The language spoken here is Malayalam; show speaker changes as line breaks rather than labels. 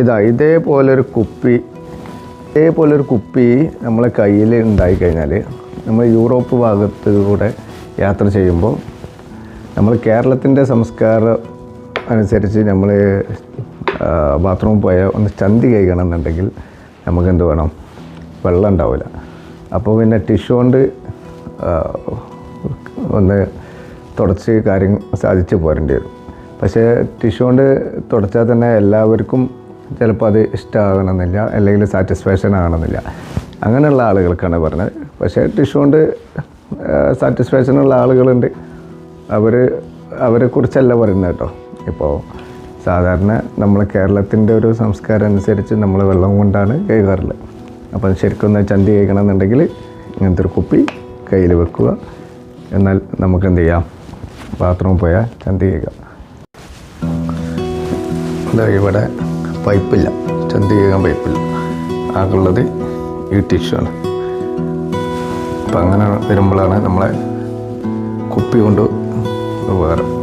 ഇതാ ഇതേപോലൊരു കുപ്പി ഇതേപോലൊരു കുപ്പി നമ്മളെ കയ്യിൽ ഉണ്ടായി കഴിഞ്ഞാൽ നമ്മൾ യൂറോപ്പ് ഭാഗത്തിലൂടെ യാത്ര ചെയ്യുമ്പോൾ നമ്മൾ കേരളത്തിന്റെ സംസ്കാരം അനുസരിച്ച് നമ്മൾ ബാത്റൂമിൽ പോയാൽ ഒന്ന് ചന്തി കഴിക്കണം എന്നുണ്ടെങ്കിൽ നമുക്ക് എന്ത് വേണം? വെള്ളം ഉണ്ടാവില്ല. അപ്പോൾ പിന്നെ ടിഷ്യൂ കൊണ്ട് ഒന്ന് തുടച്ച് കാര്യം സാധിച്ച് പോരേണ്ടി വരും. പക്ഷേ ടിഷ്യൂ കൊണ്ട് തുടച്ചാൽ തന്നെ എല്ലാവർക്കും ചിലപ്പോൾ അത് ഇഷ്ടമാകണമെന്നില്ല അല്ലെങ്കിൽ സാറ്റിസ്ഫാക്ഷൻ ആകണമെന്നില്ല. അങ്ങനെയുള്ള ആളുകൾക്കാണ് പറഞ്ഞത്. പക്ഷേ ടിഷ്യൂ കൊണ്ട് സാറ്റിസ്ഫാക്ഷൻ ഉള്ള ആളുകളുണ്ട്. അവർ അവരെ കുറിച്ചല്ല പറയുന്നത് കേട്ടോ. ഇപ്പോൾ സാധാരണ നമ്മൾ കേരളത്തിന്റെ ഒരു സംസ്കാരം അനുസരിച്ച് നമ്മൾ വെള്ളം കൊണ്ടാണ് കഴുകാറുള്ളത്. അപ്പം ശരിക്കും ഒന്ന് ചന്തി കഴിക്കണം എന്നുണ്ടെങ്കിൽ ഇങ്ങനത്തെ ഒരു കുപ്പി കയ്യിൽ വെക്കുക. എന്നാൽ നമുക്ക് എന്ത് ചെയ്യാം? ബാത്റൂമിൽ പോയാൽ ചന്തി കഴിക്കാം ഇവിടെ പൈപ്പില്ല. കഴുകാൻ പൈപ്പില്ല. ആകുള്ളത് ഈ ടിഷ്യൂ ആണ്. അപ്പം അങ്ങനെ വരുമ്പോഴാണ് നമ്മളെ കുപ്പി കൊണ്ട് ഉപകാരം